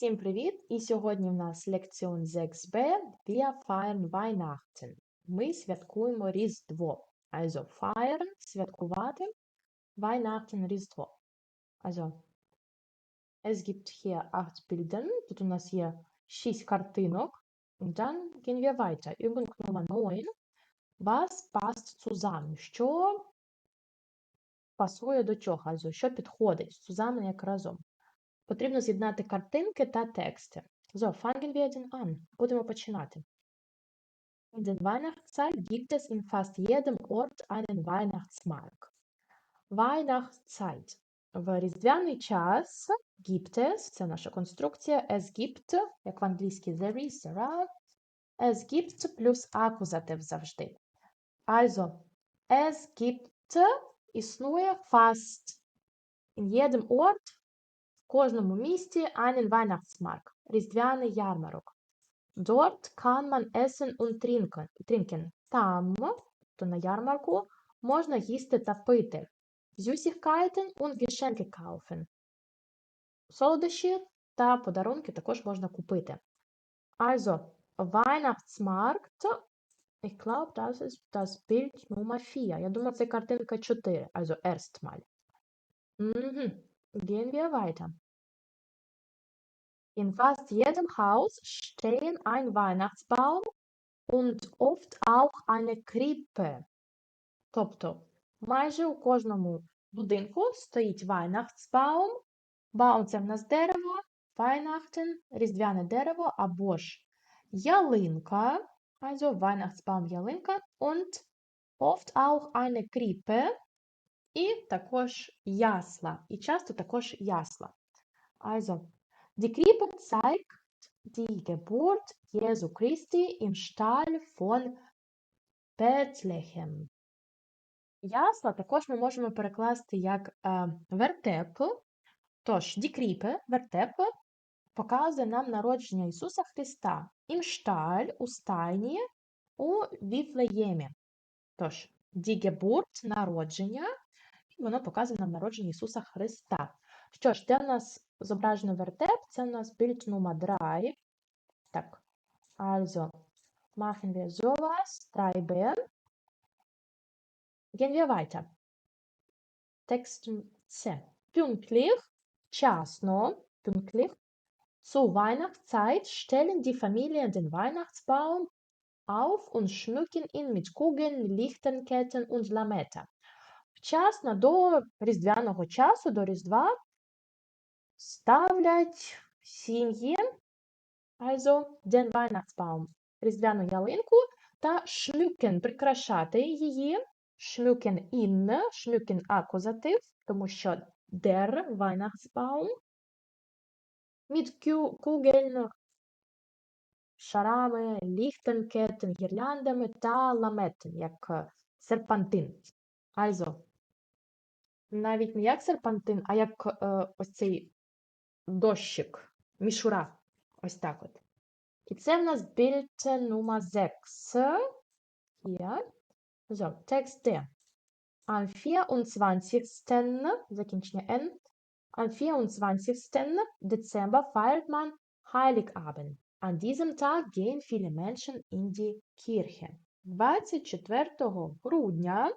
Всім привіт! І сьогодні в нас лекціон 6b Wir feiern Weihnachten. Ми святкуємо Різдво. Also feiern – святкувати, Weihnachten – Різдво. Also, es gibt hier acht Bilder. Тут у нас є 6 картинок. Und dann gehen wir weiter. Übung Nummer 9. Was passt zusammen? Що пасує до чого? Also, що підходить? Zusammen як разом. Потрібно з'єднати картинки та тексти. So, fangen wir den an. Будемо починати. In der Weihnachtszeit gibt es in fast jedem Ort einen Weihnachtsmarkt. Weihnachtszeit. В різдвяний час gibt es, це наша конструкція, es gibt, як в англійській there is, there are, es gibt плюс акузатив завжди. Also, es gibt існує fast in jedem Ort в кожному місті einen Weihnachtsmarkt – різдвяний ярмарок. Dort kann man essen und trinken. Там, то на ярмарку, можна їсти та пити. Süßigkeiten und Geschenke kaufen. Солодощі та подарунки також можна купити. Also, Weihnachtsmarkt, ich glaube, das ist das Bild Nummer 4. Я думаю, це картинка 4. Also, erstmal. Mhm. Gehen wir weiter. In fast jedem Haus stehen ein Weihnachtsbaum und oft auch eine Krippe. Тобто, майже у кожному будинку стоїть Weihnachtsbaum. Baum – це в нас дерево, Weihnachten – різдвяне дерево або ж ялинка, also Weihnachtsbaum – ялинка, und oft auch eine Krippe, І також ясла, і часто також ясла. Also, die Krippe zeigt die Geburt Jesu Christi im Stall von Bethlehem. Ясла також ми можемо перекласти як е, вертеп. Тож, Krippe, вертеп, показує нам народження Ісуса Христа. Stall, у стайні, у Віфлеємі. Тож, Geburt – народження, воно показує нам народження Ісуса Христа. Що ж, де в нас зображено вертеп? Це у нас Bild Nummer 3. Так, also, machen wir sowas, 3b. Gehen wir weiter. Text C. Pünktlich, wczasno, pünktlich, zur Weihnachtszeit stellen die Familien den Weihnachtsbaum auf und schmücken ihn mit Kugeln, Lichterketten und Lametta. Вчасно до різдвяного часу, до Різдва, ставлять сім'ї, also den різдвяну ялинку та шмюкен, прикрашати її, шмюкен ін, шмюкен акузатив, тому що der Weihnachtsbaum, mit Kugeln, шарами, ліхтенкетен, гірляндами та ламетен, як серпантин. Also, навіть не як серпантин, а як е, ось цей дощик, мішура. Ось так от. І це в нас Bild Nummer 6. Hier. So, Text D. Am 24. закінчення N. Am 24. Dezember feiert man Heiligabend. An diesem Tag gehen viele Menschen in die Kirche. 24 грудня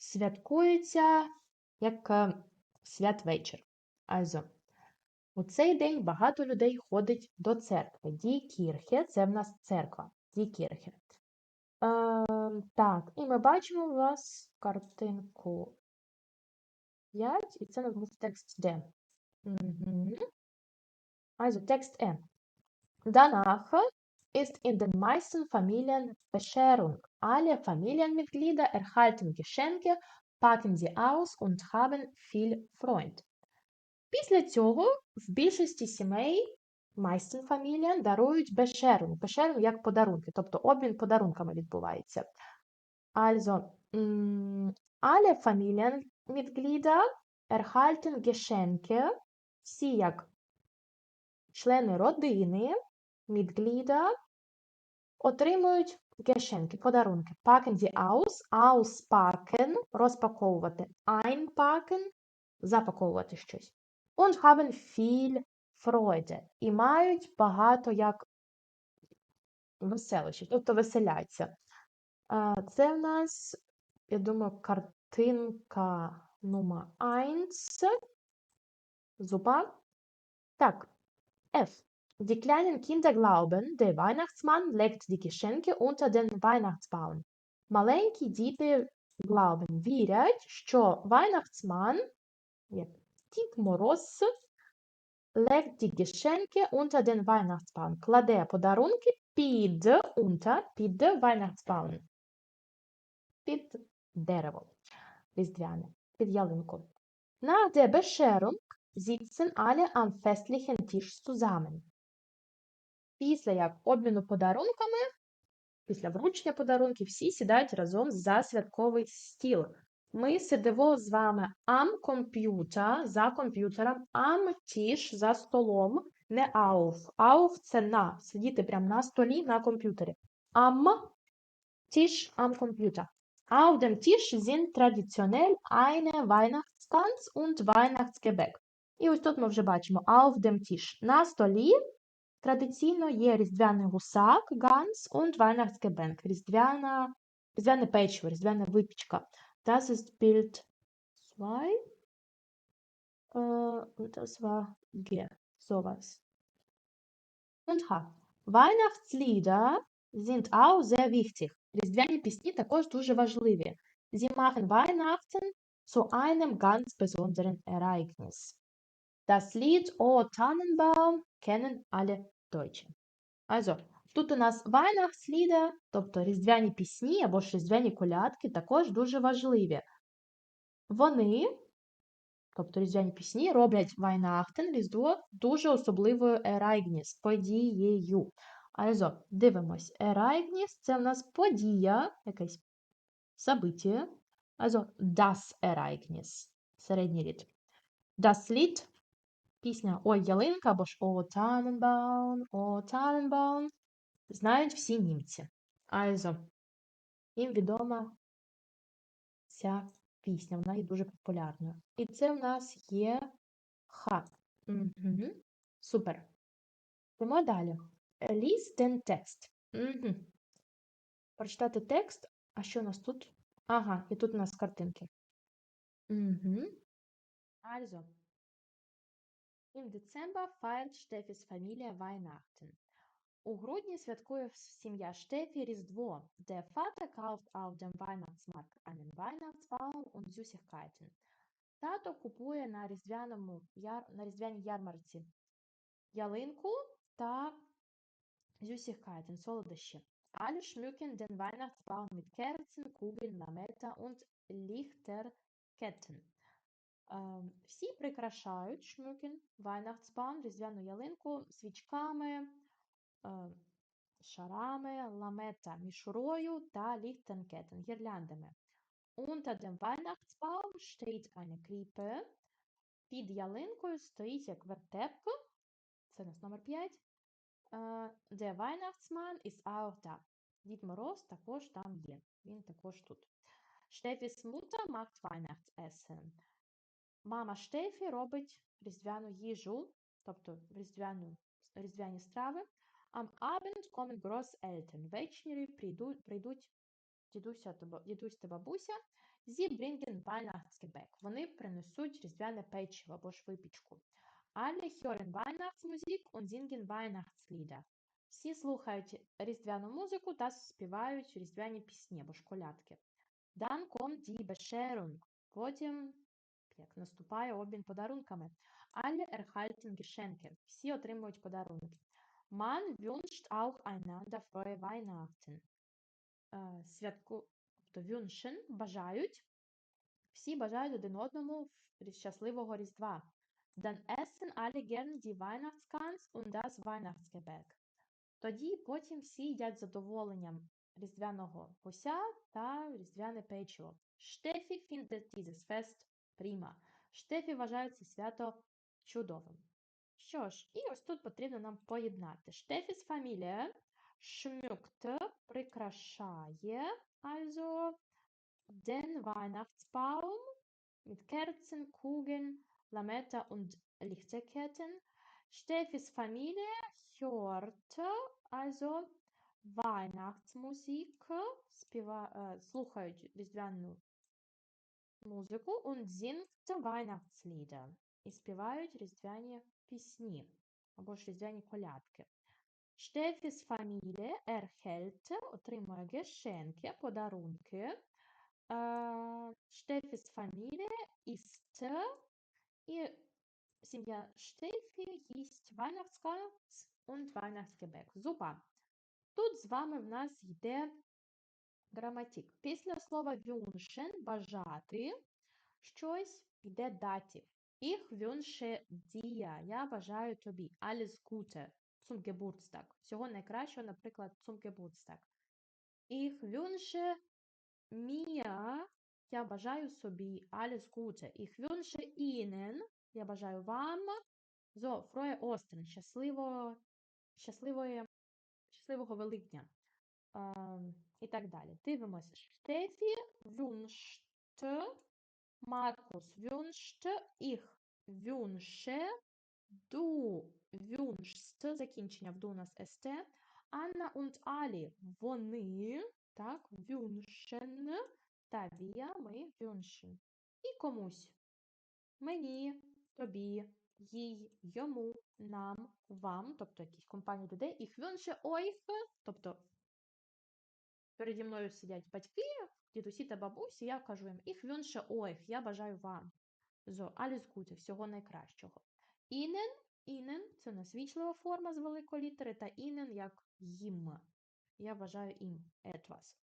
святкується як е, святвечір. Also, у цей день багато людей ходить до церкви. Die Kirche – це в нас церква. Die Kirche. Е, так, і ми бачимо у вас картинку 5, і це у текст D. Угу. Also, Text E. Danach ist in den meisten Familien Bescherung. Alle Familienmitglieder erhalten Geschenke, packen sie aus und haben viel Freund. Після цього в більшості сімей meisten Familien дарують Bescherung. Bescherung як подарунки, тобто обмін подарунками відбувається. Also, alle Familienmitglieder erhalten Geschenke, всі як члени родини, Mitglieder отримують гешенки, подарунки. Packen sie aus, auspacken, розпаковувати, einpacken, запаковувати щось. Und haben viel Freude і мають багато як веселощів, тобто веселяться. Це в нас, я думаю, картинка номер 1. Super. Так, F. Die kleinen Kinder glauben, der Weihnachtsmann legt die Geschenke unter den Weihnachtsbaum. Маленькі діти glauben, вірять, що Weihnachtsmann, Дід Мороз, legt die Geschenke unter den Weihnachtsbaum. Кладе подарунки під, unter, під Weihnachtsbaum. Під дерево різдвяне, під ялинку. Nach der Bescherung sitzen alle am festlichen Tisch zusammen. Після як обміну подарунками, після вручення подарунків, всі сідають разом за святковий стіл. Ми сидимо з вами am computer, за комп'ютером, am Tisch за столом, не auf. Auf – це на, сидіти прямо на столі на комп'ютері. Am Tisch am Computer. Auf dem Tisch sind traditionell eine Weihnachtsgans und Weihnachtsgebäck. І ось тут ми вже бачимо auf dem Tisch. На столі традиційно є різдвяний гусак, ганс und Weihnachtsgebäck. Різдвяна, різдвяне печиво, різдвяна випічка. Das ist Bild 2. Äh, das war G. Sowas. Und H. Weihnachtslieder sind auch sehr wichtig. Різдвяні пісні також дуже важливі. Sie machen Weihnachten zu einem ganz besonderen Ereignis. Das Lied O Tannenbaum kennen alle Deutsche. Also, тут у нас Weihnachtslieder, тобто різдвяні пісні або ж різдвяні колядки, також дуже важливі. Вони, тобто різдвяні пісні, роблять Weihnachten, Різдво, дуже особливою Ereignis, подією. Also, дивимось. Ereignis – це в нас подія, якесь событие. Also, das Ereignis. Середній рід. Das Lied – пісня Ой, ялинка або ж О Tannenbaum, О Tannenbaum. Знають всі німці. Also, їм відома ця пісня, вона є дуже популярною. І це в нас є Х. Угу. Супер. Йдемо далі. Lies den Text. Угу. Прочитати текст. А що у нас тут? Ага, і тут у нас картинки. Угу. Also. Im Dezember feiert Steffis Familie Weihnachten. У грудні святкує сім'я Штефі Різдво. Der Vater kauft auf dem Weihnachtsmarkt einen Weihnachtsbaum und Süßigkeiten. Тато купує на різдвяному яр... на різдвяній ярмарці ялинку та Süßigkeiten, солодощі. Alle schmücken den Weihnachtsbaum mit Kerzen, Kugeln, Lametta und Lichterketten. Ем, Всі прикрашають шмюкен, Weihnachtsbaum, різдвяну ялинку свічками, е, шарами, ламета, мішурою та Lichterketten, гірляндами. Unter dem Weihnachtsbaum steht eine Krippe. Під ялинкою стоїть як вертепка. Це нас номер 5. Äh, Der Weihnachtsmann ist auch da. Дід Мороз також там є. Він також тут. Steffis Mutter macht Weihnachtsessen. Мама Штефі робить різдвяну їжу, тобто різдвяну, різдвяні страви. Am Abend kommen Großeltern. Ввечері прийдуть, прийдуть дідуся, дідусь та бабуся. Sie bringen Weihnachtsgebäck. Вони принесуть різдвяне печиво або ж випічку. Alle hören Weihnachtsmusik und singen Weihnachtslieder. Всі слухають різдвяну музику та співають різдвяні пісні або школядки. Dann kommt die Bescherung. Потім, як наступає обмін подарунками. Alle erhalten Geschenke. Всі отримують подарунки. Man wünscht auch einander frohe Weihnachten. Святку, тобто wünschen, бажають. Всі бажають один одному щасливого Різдва. Dann essen alle gern die Weihnachtsgans und das Weihnachtsgebäck. Тоді потім всі їдять задоволенням різдвяного гуся та різдвяне печиво. Штефі findet dieses Fest prima. Штефі вважає це свято чудовим. Що ж, і ось тут потрібно нам поєднати. Штефіс фамілія schmückt, прикрашає, also den Weihnachtsbaum mit Kerzen, Kugeln, Lametta und Lichterketten. Steffis Familie hört also Weihnachtsmusik, співа, е, слухають різдвяну музику und singt Weihnachtslieder. І співають різдвяні пісні або ж різдвяні колядки. Steffis Familie erhält, отримує Geschenke, подарунки. Е, Steffis Familie і сім'я Штефі їсть Weihnachtskranz und Weihnachtsgebäck. Зуба. Тут з вами в нас йде граматик. Після слова wünschen – бажати щось йде датів. Ich wünsche dir. Я бажаю тобі. Alles Gute. Zum Geburtstag. Всього найкращого, наприклад, zum Geburtstag. Ich wünsche mir. Я бажаю собі. Alles Gute. Ich wünsche Ihnen. Я бажаю вам. So, frohe Ostern. Щасливо, щасливої, щасливого Великдня. І так далі. Дивимося. Штефі wünscht. Маркус wünscht. Ich wünsche. Du wünschst. Закінчення в ду нас ст. Анна und Алі. Вони. Так, wünschen. Та wir, ми wünschen. І комусь. Мені, тобі, їй, йому, нам, вам, тобто якісь компанії людей, ich wünsche euch, тобто переді мною сидять батьки, дідусі та бабусі, я кажу їм ich wünsche euch, я бажаю вам. So, alles Gute, всього найкращого. Ihnen, ihnen – це насвічлива форма з великої літери, та ihnen як їм. Я бажаю їм etwas.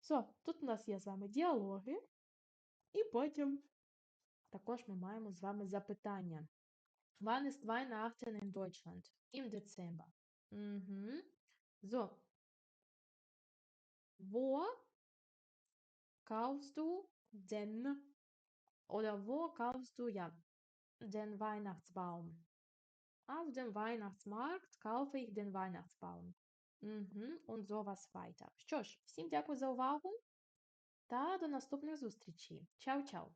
So, тут у нас є з вами діалоги, і потім також ми маємо з вами запитання. Wann ist Weihnachten in Deutschland? Im Dezember. Mhm. So. Wo kaufst du denn oder wo kaufst du ja den Weihnachtsbaum? Auf dem Weihnachtsmarkt kaufe ich den Weihnachtsbaum. Mhm. Und so was weiter. Що ж, всім дякую за увагу та до наступних зустрічей. Чао-чао!